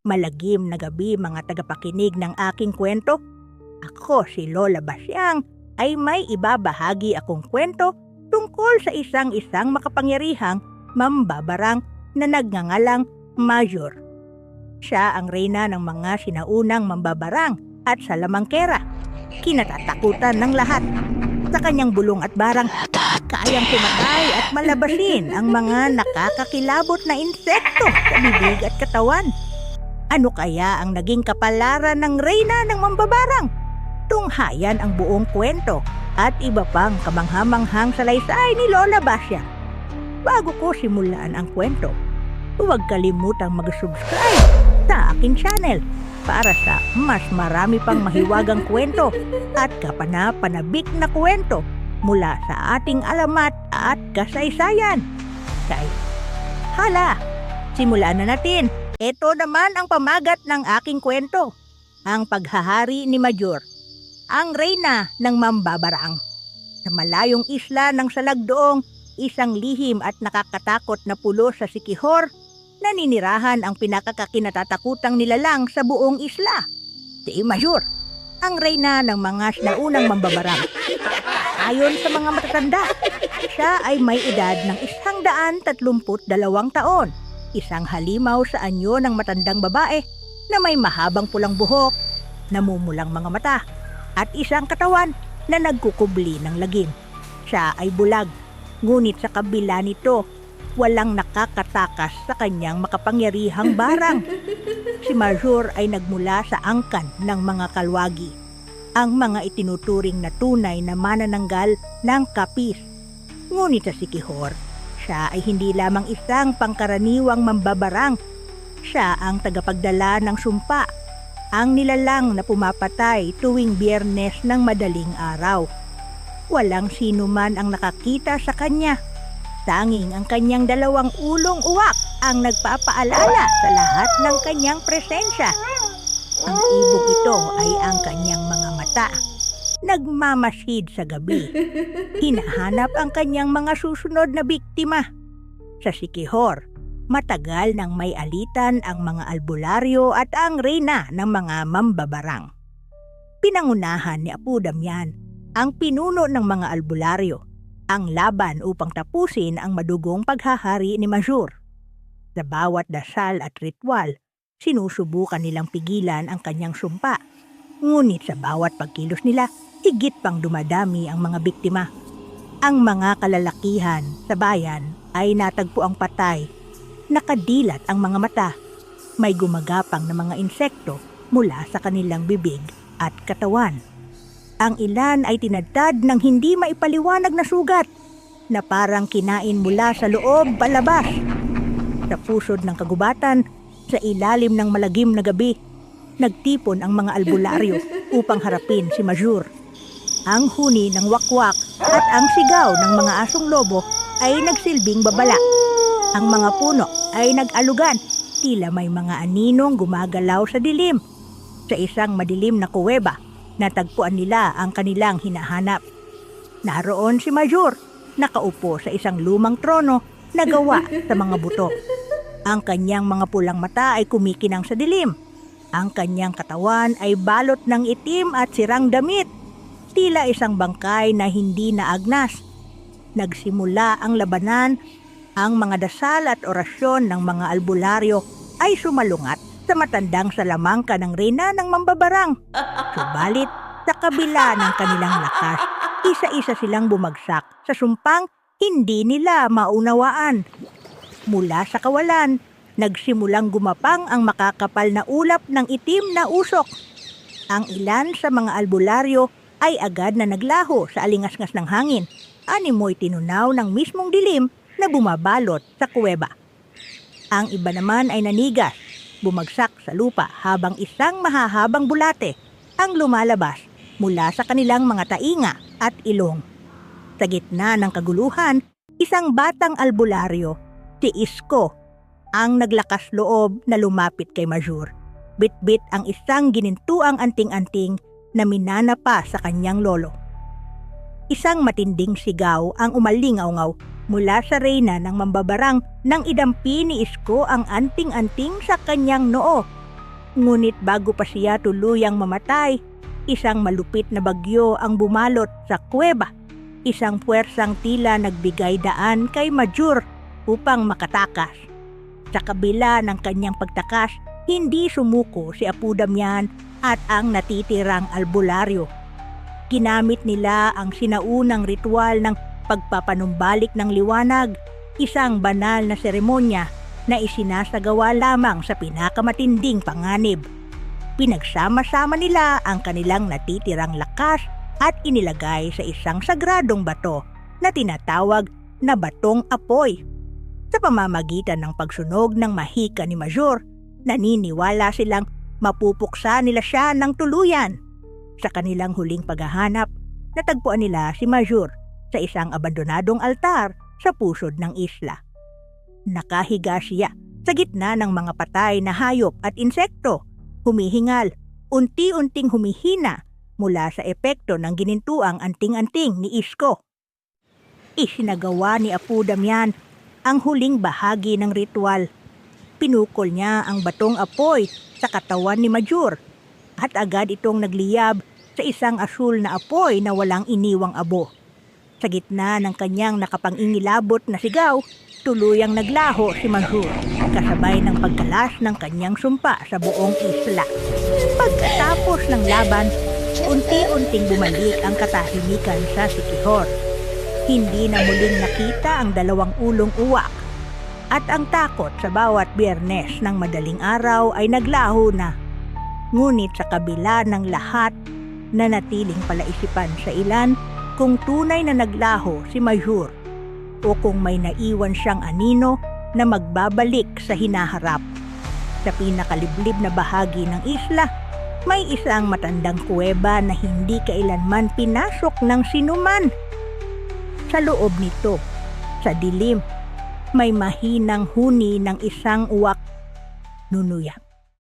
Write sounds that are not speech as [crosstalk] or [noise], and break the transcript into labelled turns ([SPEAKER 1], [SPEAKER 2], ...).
[SPEAKER 1] Malagim na gabi mga tagapakinig ng aking kwento. Ako si Lola Basyang ay may ibabahagi akong kwento tungkol sa isang-isang makapangyarihang mambabarang na nagngangalang Major. Siya ang reyna ng mga sinaunang mambabarang at salamangkera. Kinatatakutan ng lahat. Sa kanyang bulong at barang, kayang pumatay at malabasin ang mga nakakakilabot na insekto sa bibig at katawan. Ano kaya ang naging kapalaran ng reyna ng mambabarang? Tunghayan ang buong kwento at iba pang kamanghamanghang salaysay ni Lola Basya. Bago ko simulan ang kwento, huwag kalimutang mag-subscribe sa aking channel para sa mas marami pang mahiwagang kwento at kapana-panabik na kwento mula sa ating alamat at kasaysayan. Kay, hala, simulan na natin. Ito naman ang pamagat ng aking kwento. Ang paghahari ni Major, ang reyna ng Mambabarang. Sa malayong isla ng Salagdoong, isang lihim at nakakatakot na pulo sa Sikihor, naninirahan ang pinakakakinatatakutang nilalang sa buong isla. Si Major, ang reyna ng mga naunang mambabarang. Ayon sa mga matatanda, siya ay may edad ng isang daan tatlumput dalawang taon. Isang halimaw sa anyo ng matandang babae na may mahabang pulang buhok, namumulang mga mata, at isang katawan na nagkukubli ng lagim. Siya ay bulag, ngunit sa kabila nito, walang nakakatakas sa kanyang makapangyarihang barang. [laughs] Si Major ay nagmula sa angkan ng mga kalwagi, ang mga itinuturing na tunay na manananggal ng kapis. Ngunit sa Sikihor, siya ay hindi lamang isang pangkaraniwang mambabarang. Siya ang tagapagdala ng sumpa, ang nilalang na pumapatay tuwing biyernes ng madaling araw. Walang sino man ang nakakita sa kanya. Tanging ang kanyang dalawang ulong uwak ang nagpapaalala sa lahat ng kanyang presensya. Ang ibog ito ay ang kanyang mga mata. Nagmamasid sa gabi. [laughs] Hinahanap ang kanyang mga susunod na biktima. Sa Sikihor, matagal nang may alitan ang mga albularyo at ang reyna ng mga mambabarang. Pinangunahan ni Apu Damian ang pinuno ng mga albularyo, ang laban upang tapusin ang madugong paghahari ni Major. Sa bawat dasal at ritual, sinusubukan nilang pigilan ang kanyang sumpa. Ngunit sa bawat pagkilos nila, higit pang dumadami ang mga biktima. Ang mga kalalakihan sa bayan ay natagpo ang patay. Nakadilat ang mga mata. May gumagapang na mga insekto mula sa kanilang bibig at katawan. Ang ilan ay tinadtad ng hindi maipaliwanag na sugat na parang kinain mula sa loob palabas. Sa pusod ng kagubatan, sa ilalim ng malagim na gabi, nagtipon ang mga albularyo [laughs] upang harapin si Majur. Ang huni ng wakwak at ang sigaw ng mga asong lobo ay nagsilbing babala. Ang mga puno ay nag-alugan, tila may mga aninong gumagalaw sa dilim. Sa isang madilim na kuweba, natagpuan nila ang kanilang hinahanap. Naroon si Major, nakaupo sa isang lumang trono na gawa sa mga buto. Ang kanyang mga pulang mata ay kumikinang sa dilim. Ang kanyang katawan ay balot ng itim at sirang damit. Tila isang bangkay na hindi naagnas. Nagsimula ang labanan. Ang mga dasal at orasyon ng mga albularyo ay sumalungat sa matandang salamangka ng reyna ng mambabarang. Subalit, sa kabila ng kanilang lakas, isa-isa silang bumagsak sa sumpang hindi nila maunawaan. Mula sa kawalan, nagsimulang gumapang ang makakapal na ulap ng itim na usok. Ang ilan sa mga albularyo ay agad na naglaho sa alingasngas ng hangin. Animoy tinunaw ng mismong dilim na bumabalot sa kuweba. Ang iba naman ay nanigas, bumagsak sa lupa habang isang mahahabang bulate ang lumalabas mula sa kanilang mga tainga at ilong. Sa gitna ng kaguluhan, isang batang albularyo, si Isko, ang naglakas loob na lumapit kay Majur. Bit-bit ang isang ginintuang anting-anting na minana pa sa kanyang lolo. Isang matinding sigaw ang umalingaw-ngaw mula sa reyna ng mambabarang nang idampi ni Isko ang anting-anting sa kanyang noo Ngunit bago pa siya tuluyang mamatay, isang malupit na bagyo ang bumalot sa kuweba. Isang puwersang tila nagbigay daan kay Majur upang makatakas. Sa kabila ng kanyang pagtakas, hindi sumuko si Apu Damian at ang natitirang albularyo. Ginamit nila ang sinaunang ritual ng pagpapanumbalik ng liwanag, isang banal na seremonya na isinasagawa lamang sa pinakamatinding panganib. Pinagsama-sama nila ang kanilang natitirang lakas at inilagay sa isang sagradong bato na tinatawag na batong apoy. Sa pamamagitan ng pagsunog ng mahika ni Major, naniniwala silang mapupuksa nila siya ng tuluyan. Sa kanilang huling paghahanap, natagpuan nila si Major sa isang abandonadong altar sa pusod ng isla. Nakahiga siya sa gitna ng mga patay na hayop at insekto, humihingal, unti-unting humihina mula sa epekto ng ginintuang anting-anting ni Isko. Isinagawa ni Apu Damian ang huling bahagi ng ritual. Pinukol niya ang batong apoy sa katawan ni Majur at agad itong nagliyab sa isang asul na apoy na walang iniwang abo. Sa gitna ng kanyang nakapangingilabot na sigaw, tuluyang naglaho si Majur kasabay ng pagkalas ng kanyang sumpa sa buong isla. Pagkatapos ng laban, unti-unting bumalik ang katahimikan sa Sikihor. Hindi na muling nakita ang dalawang ulong uwak at ang takot sa bawat biyernes ng madaling araw ay naglaho na. Ngunit sa kabila ng lahat, nanatiling palaisipan sa ilan kung tunay na naglaho si Majur o kung may naiwan siyang anino na magbabalik sa hinaharap. Sa pinakaliblib na bahagi ng isla, may isang matandang kuweba na hindi kailanman pinasok ng sinuman. Sa loob nito, sa dilim, may mahinang huni ng isang uwak nunuyak.